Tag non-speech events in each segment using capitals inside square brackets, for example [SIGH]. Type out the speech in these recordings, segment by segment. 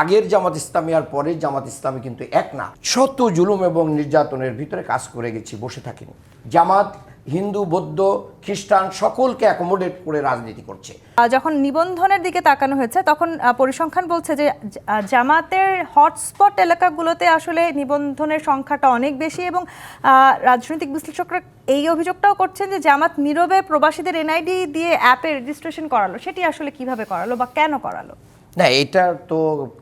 আগের জামাত ইসলামী আর পরের জামাত ইসলামী কিন্তু এক না। শত জুলুম এবং নির্যাতনের ভিতরে কাজ করে গেছি, বসে থাকিনি। জামাত, হিন্দু, বৌদ্ধ, খ্রিস্টান সকলকে অ্যাকোমোডেট করে রাজনীতি করছে। যখন নিবন্ধনের দিকে তাকানো হয়েছে, তখন পরিসংখ্যান বলছে যে জামাতের হটস্পট এলাকাগুলোতে আসলে নিবন্ধনের সংখ্যাটা অনেক বেশি এবং রাজনৈতিক বিশ্লেষকরা এই অভিযোগটাও করছেন যে, জামাত নীরবে প্রবাসীদের এনআইডি দিয়ে অ্যাপে রেজিস্ট্রেশন করালো। সেটি আসলে কীভাবে করালো বা কেন করালো? না, এটা তো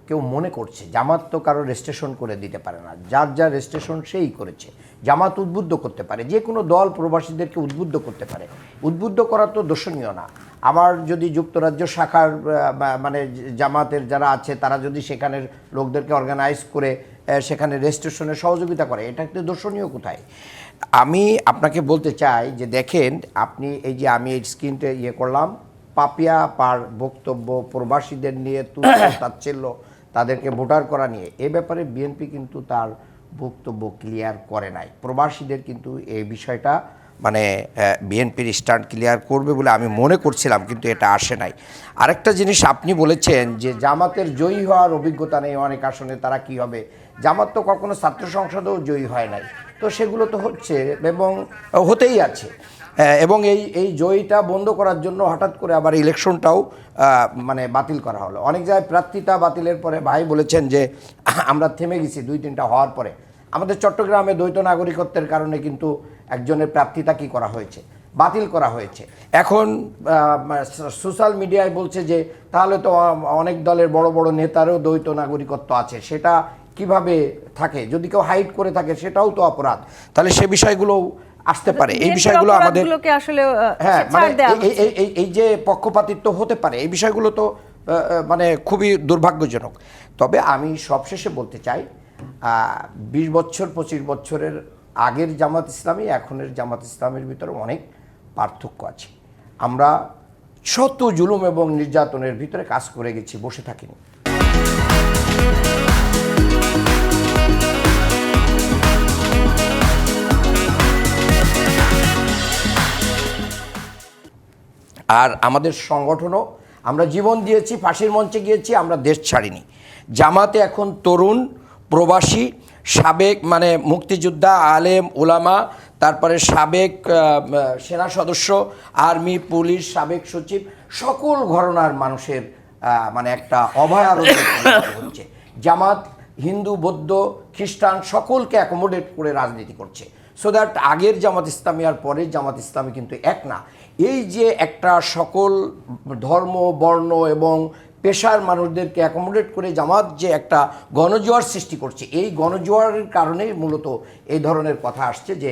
কেউ মনে করছে। জামাত তো কারও রেজিস্ট্রেশন করে দিতে পারে না। যার যার রেজিস্ট্রেশন সেই করেছে। জামাত উদ্বুদ্ধ করতে পারে। যে কোনো দল প্রবাসীদেরকে উদ্বুদ্ধ করতে পারে। উদ্বুদ্ধ করা তো দর্শনীয় না। আমার যদি যুক্তরাজ্য শাখার মানে জামাতের যারা আছে, তারা যদি সেখানের লোকদেরকে অর্গানাইজ করে সেখানে রেজিস্ট্রেশনে সহযোগিতা করে, এটা একটু দর্শনীয় কোথায়? আমি আপনাকে বলতে চাই যে, দেখেন, আপনি এই যে আমি এই স্ক্রিনটা ইয়ে করলাম পাপিয়া পার বক্তব্য প্রবাসীদের নিয়ে তুচ্ছ, [COUGHS] তাচ্ছিল্য তাদেরকে ভোটার করা নিয়ে, এ ব্যাপারে বিএনপি কিন্তু তার বক্তব্য ক্লিয়ার করে নাই। প্রবাসীদের কিন্তু এই বিষয়টা মানে বিএনপির স্ট্যান্ড ক্লিয়ার করবে বলে আমি মনে করছিলাম, কিন্তু এটা আসে নাই। আরেকটা জিনিস আপনি বলেছেন যে জামাতের জয়ী হওয়ার অভিজ্ঞতা নেই অনেক আসনে, তারা কি হবে? জামাত তো কখনো ছাত্র সংসদেও জয়ী হয় নাই। তো সেগুলো তো হচ্ছে এবং হতেই আছে। এবং এই এই জয়টা বন্ধ করার জন্য হঠাৎ করে আবার ইলেকশনটাও মানে বাতিল করা হলো। অনেক জায়গায় প্রার্থিতা বাতিলের পরে ভাই বলেছেন যে আমরা থেমে গেছি দুই তিনটা হওয়ার পরে। আমাদের চট্টগ্রামে দ্বৈত নাগরিকত্বের কারণে কিন্তু একজনের প্রার্থিতা কি করা হয়েছে? বাতিল করা হয়েছে। এখন সোশ্যাল মিডিয়ায় বলছে যে, তাহলে তো অনেক দলের বড় বড় নেতারও দ্বৈত নাগরিকত্ব আছে। সেটা কীভাবে থাকে? যদি কেউ হাইড করে থাকে, সেটাও তো অপরাধ। তাহলে সে বিষয়গুলো আসতে পারে। এই বিষয়গুলো আমাদের আসলে হ্যাঁ মানে এই- যে পক্ষপাতিত্ব হতে পারে এই বিষয়গুলো তো মানে খুবই দুর্ভাগ্যজনক। তবে আমি সবশেষে বলতে চাই বিশ বছর পঁচিশ বছরের আগের জামাত ইসলামী এখনের জামাত ইসলামের ভিতরে অনেক পার্থক্য আছে। আমরা শত জুলুম এবং নির্যাতনের ভিতরে কাজ করে গেছি বসে থাকিনি। আর আমাদের সংগঠনও, আমরা জীবন দিয়েছি, ফাঁসির মঞ্চে গিয়েছি, আমরা দেশ ছাড়িনি। জামাতে এখন তরুণ, প্রবাসী, সাবেক মানে মুক্তিযোদ্ধা, আলেম ওলামা তারপরে সাবেক সেনা সদস্য, আর্মি, পুলিশ, সাবেক সচিব, সকল ঘরনার মানুষের মানে একটা অভয়ারণ্য হচ্ছে। জামাত, হিন্দু, বৌদ্ধ, খ্রিস্টান সকলকে অ্যাকোমোডেট করে রাজনীতি করছে। সো দ্যাট আগের জামাত ইসলামী আর পরের জামাত ইসলামী কিন্তু এক না। এই যে একটা সকল ধর্ম, বর্ণ এবং পেশার মানুষদেরকে অ্যাকোমোডেট করে জামাত যে একটা গণজোয়ার সৃষ্টি করছে, এই গণজোয়ারের কারণেই মূলত এই ধরনের কথা আসছে যে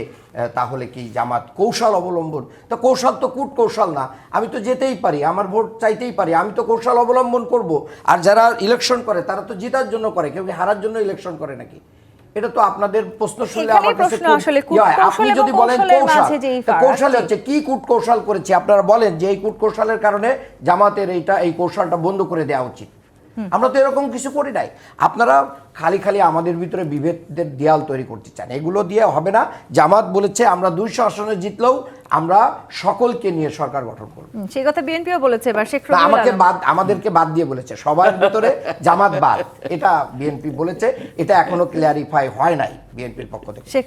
তাহলে কি জামাত কৌশল অবলম্বন? তো কৌশল তো কূট কৌশল না। আমি তো যেতেই পারি, আমার ভোট চাইতেই পারি, আমি তো কৌশল অবলম্বন করব। আর যারা ইলেকশন করে, তারা তো জেতার জন্য করে, কেউ হারার জন্য ইলেকশন করে নাকি? এটা তো আপনাদের প্রশ্ন শুনলে আমার কাছে ইয়ে আপনি যদি বলেন কৌশল কৌশল হচ্ছে কি কূট কৌশল করেছে? আপনারা বলেন যে এই কূট কৌশলের কারণে জামাতের এইটা এই কৌশলটা বন্ধ করে দেওয়া উচিত। আমরা তো এরকম কিছু করি নাই। আপনারা খালি খালি আমাদের ভিতরে বিভেদদের দেয়াল তৈরি করতে চান। এগুলো দিয়ে হবে না। জামাত বলেছে আমরা দুইশো আসনে জিতলেও আমরা সকলকে নিয়ে সরকার গঠন করব। সেই কথা বিএনপিও বলেছে এবার শেখ আমাকে বাদ আমাদেরকে বাদ দিয়ে বলেছে সবার ভিতরে জামাত বাদ। এটা বিএনপি বলেছে এটা এখনও ক্লিয়ারিফাই হয় নাই বিএনপির পক্ষ থেকে।